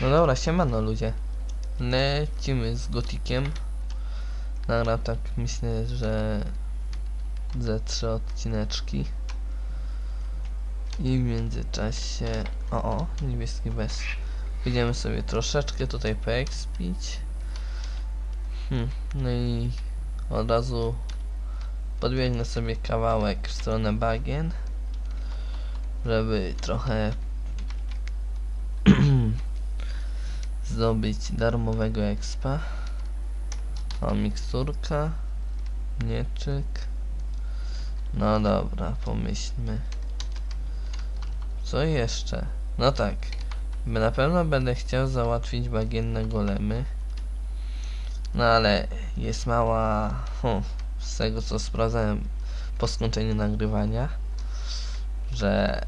No dobra, siemano ludzie. Lecimy z gotikiem. Nagram tak myślę, że ze trzy odcineczki. I w międzyczasie... O, o, niebieski bez. Będziemy sobie troszeczkę tutaj poekspić. Hmm, no i od razu podbiegnę sobie kawałek w stronę bagien, żeby trochę zdobyć darmowego expa. O, miksturka, mieczyk. No dobra, pomyślmy. Co jeszcze? No tak, na pewno będę chciał załatwić bagienne golemy. No ale jest mała, z tego co sprawdzałem po skończeniu nagrywania, że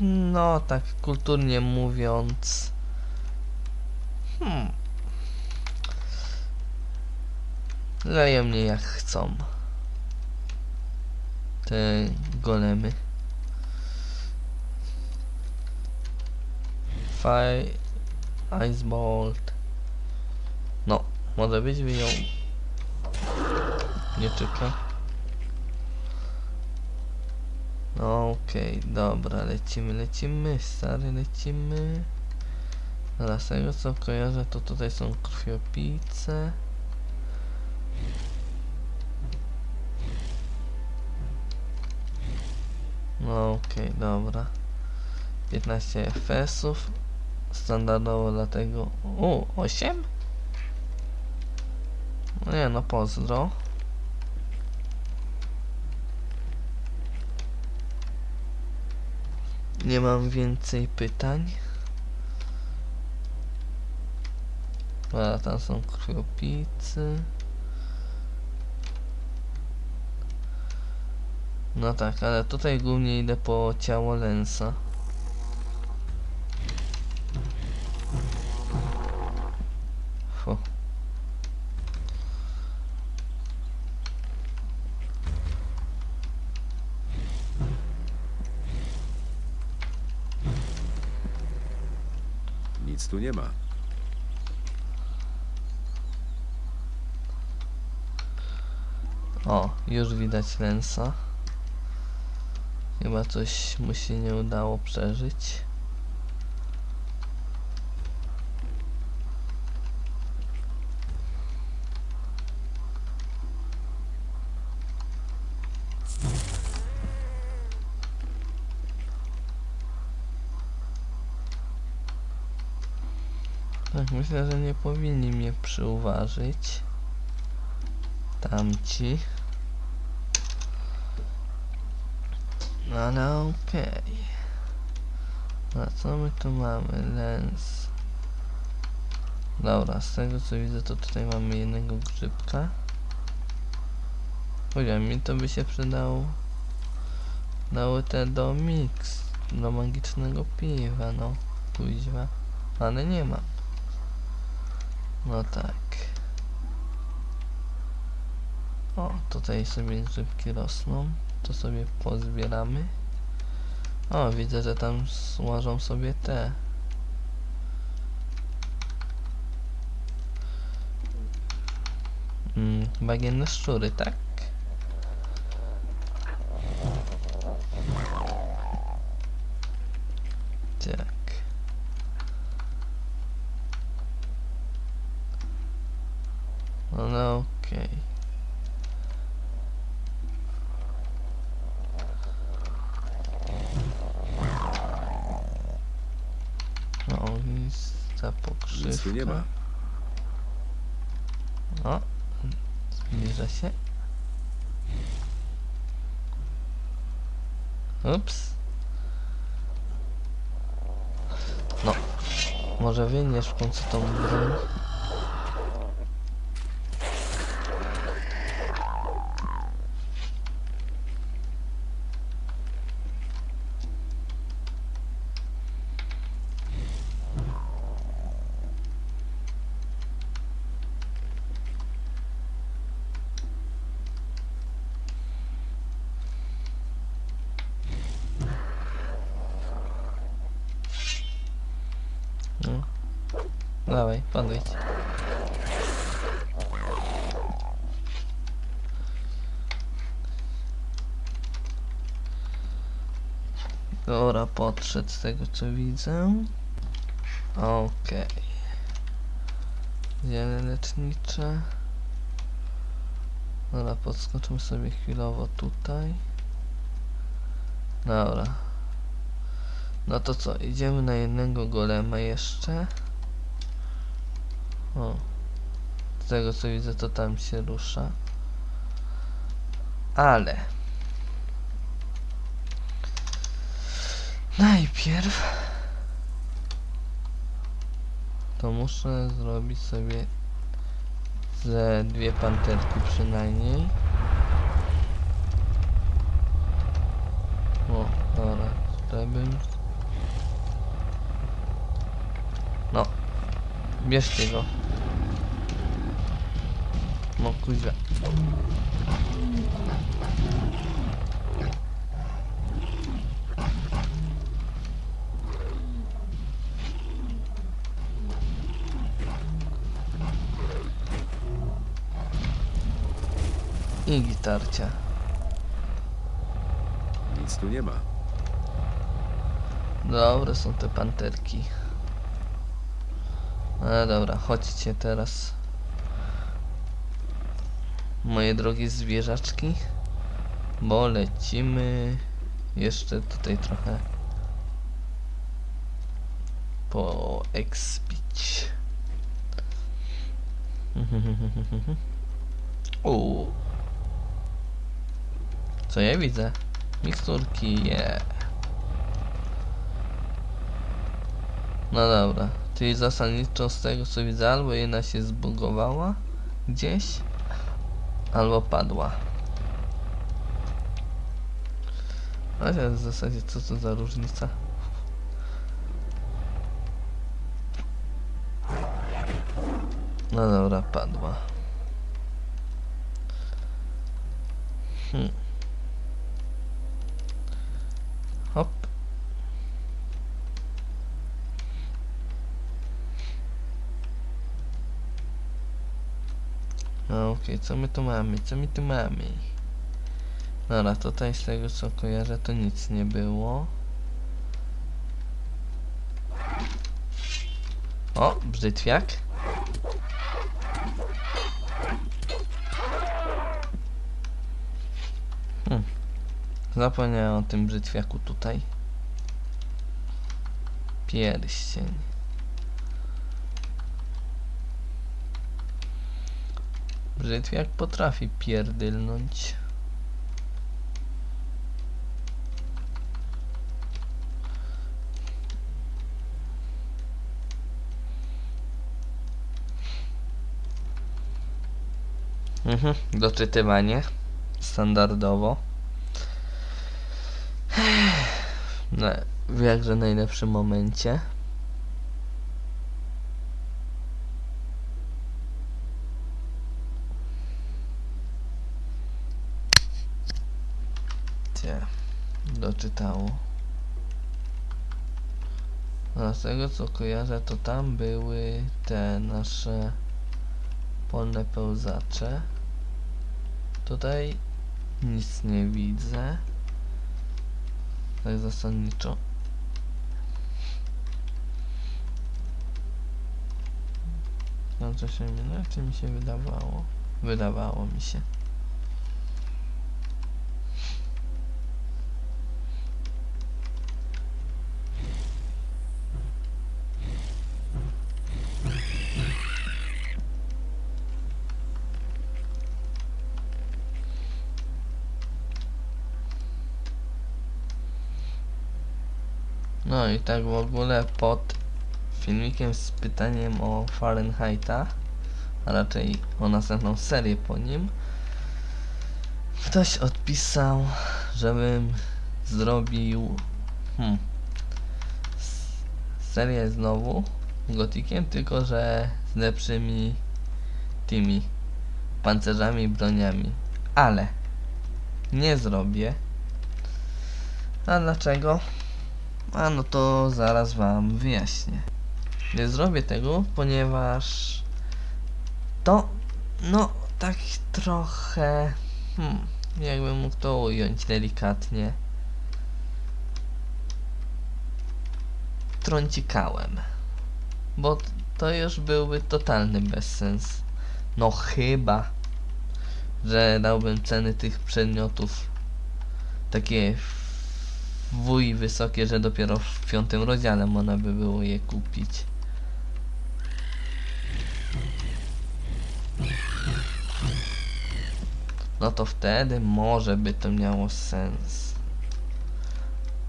no tak kulturnie mówiąc hmm, leją mnie jak chcą. Te golemy. Fire Ice Bolt no może być wyjął. Nie czeka no okej, dobra, lecimy, lecimy, stary, lecimy. Dobra, z tego co kojarzę, to tutaj są krwiopice. No okej, dobra. 15 FPS-ów. Standardowo dlatego... O, 8? No nie, no pozdro. Nie mam więcej pytań. Dobra, tam są krwiopicy. No tak, ale tutaj głównie idę po ciało Lensa. Nic tu nie ma. O, już widać Lensa. Chyba coś mu się nie udało przeżyć. Tak, myślę, że nie powinni mnie przyuważyć. Tamci. No ale okej. A co my tu mamy? Lens. Dobra, z tego co widzę to tutaj mamy jednego grzybka. Powiedziałem, mi to by się przydało. Dały te do mix, do magicznego piwa, no. Kuźwa. Ale nie ma. No tak. O, tutaj sobie grzybki rosną. To sobie pozbieramy. O, widzę, że tam łażą sobie te. Mm, bagienne szczury, tak? Tak. No, no okej. No, ognista pokrzywka. Nic tu nie ma. O, zbliża się. Ups. No, może wyniesz w końcu tą broń. Dawaj, podejdź. Dobra, podszedł z tego co widzę. Okej. Ziele lecznicze. Dobra, podskoczymy sobie chwilowo tutaj. Dobra. No to co, idziemy na jednego golema jeszcze. O. Z tego co widzę to tam się rusza. Ale. Najpierw to muszę zrobić sobie ze dwie panterki przynajmniej. O, dobra, żebym... No, bierzcie go. No kuźwa. I gitarcia. Nic tu nie ma. Dobre są te panterki. Ale dobra, chodźcie teraz. Moje drogie zwierzaczki. Bo lecimy jeszcze tutaj trochę po expić. Uuu. Co ja widzę? Miksturki, je. No dobra, czyli zasadniczo z tego co widzę, albo jedna się zbugowała gdzieś, albo padła. Ale w zasadzie co to za różnica? No dobra, padła. Hmm. Hop. No okej, co my tu mamy? Co my tu mamy? Dobra, tutaj z tego co kojarzę to nic nie było. O, brzytwiak. Hmm. Zapomniałem o tym brzytwiaku tutaj. Pierścień. Brzytwiak potrafi pierdylnąć. Mhm, doczytywanie. Standardowo. No, w jakże najlepszym momencie. Doczytało. A z tego co kojarzę, to tam były te nasze polne pełzacze. Tutaj nic nie widzę. Tak zasadniczo. No co się mylę? Czy mi się wydawało? Wydawało mi się. No i tak w ogóle pod filmikiem z pytaniem o Fahrenheita, a raczej o następną serię po nim, ktoś odpisał, żebym zrobił hmm, serię znowu gotikiem, tylko że z lepszymi tymi pancerzami i broniami. Ale nie zrobię. A dlaczego? A no to zaraz wam wyjaśnię. Nie zrobię tego, ponieważ to, no, tak trochę, hmm, jakbym mógł to ująć delikatnie. Trącikałem. Bo to już byłby totalny bezsens. No chyba, że dałbym ceny tych przedmiotów takie wuj wysokie, że dopiero w piątym rozdziale można by było je kupić. No to wtedy może by to miało sens.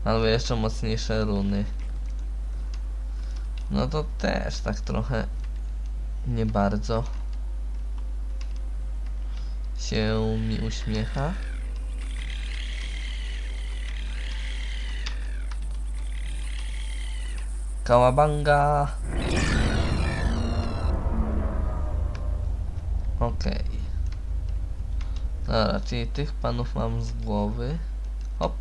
Albo jeszcze mocniejsze runy. No to też tak trochę nie bardzo się mi uśmiecha. Kałabanga. Okej. Dobra, czyli tych panów mam z głowy. Hop.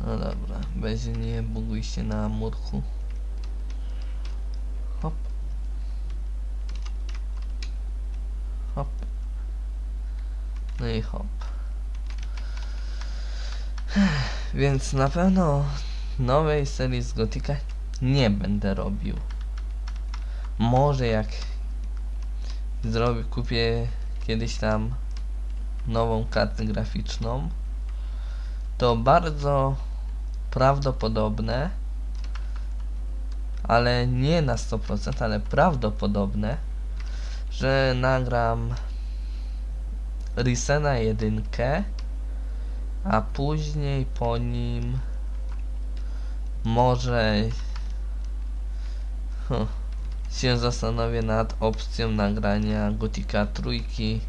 No dobra, będzie nie buguj się na murku. Hop. Hop. No i hop. Więc na pewno nowej serii z Gotika nie będę robił. Może jak zrobię, kupię kiedyś tam nową kartę graficzną, to bardzo prawdopodobne, ale nie na 100%, ale prawdopodobne, że nagram Risena jedynkę, a później po nim może huh, się zastanowię nad opcją nagrania Gotika trójki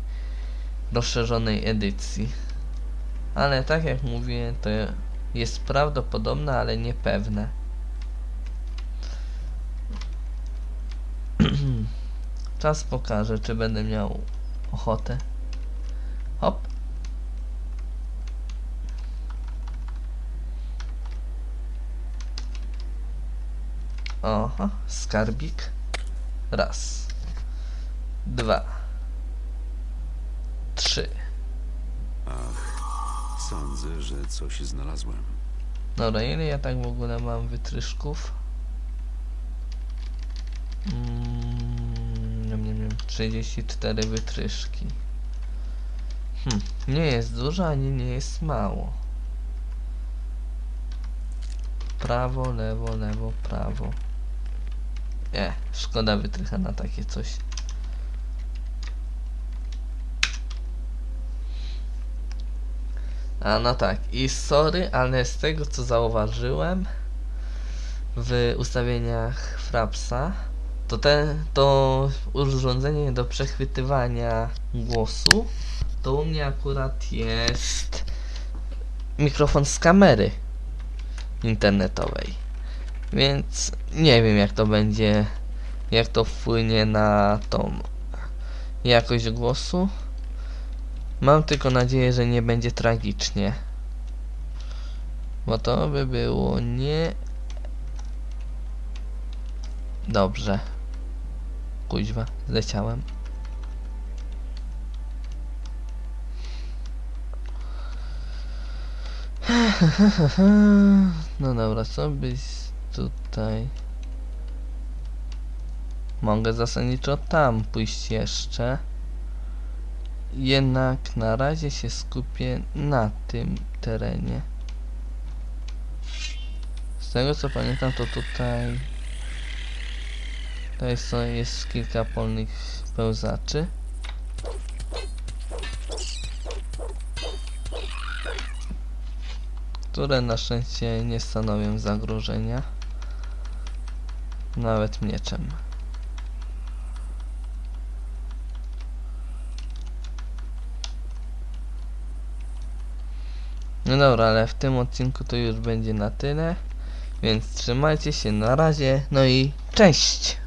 rozszerzonej edycji. Ale tak jak mówiłem, to jest prawdopodobne, ale niepewne. Czas pokaże, czy będę miał ochotę. Hop. Oho, skarbik. Raz. Dwa. Trzy. Ach, sądzę, że coś znalazłem. Dobra, ile ja tak w ogóle mam wytryszków? Mm, nie wiem, 34 wytryszki. Hm, nie jest dużo, ani nie jest mało. Prawo, lewo, lewo, prawo. Nie, szkoda wytrycha na takie coś. A no tak, i sorry, ale z tego co zauważyłem w ustawieniach Frapsa, to te, to urządzenie do przechwytywania głosu, to u mnie akurat jest mikrofon z kamery internetowej. Więc nie wiem jak to będzie, jak to wpłynie na tą jakość głosu. Mam tylko nadzieję, że nie będzie tragicznie. Bo to by było nie... Dobrze. Kuźwa, zleciałem. No dobra, co byś tutaj... Mogę zasadniczo tam pójść jeszcze. Jednak na razie się skupię na tym terenie. Z tego co pamiętam to tutaj to jest, jest kilka polnych pełzaczy. Które na szczęście nie stanowią zagrożenia. Nawet mieczem. No dobra, ale w tym odcinku to już będzie na tyle. Więc trzymajcie się na razie. No i cześć!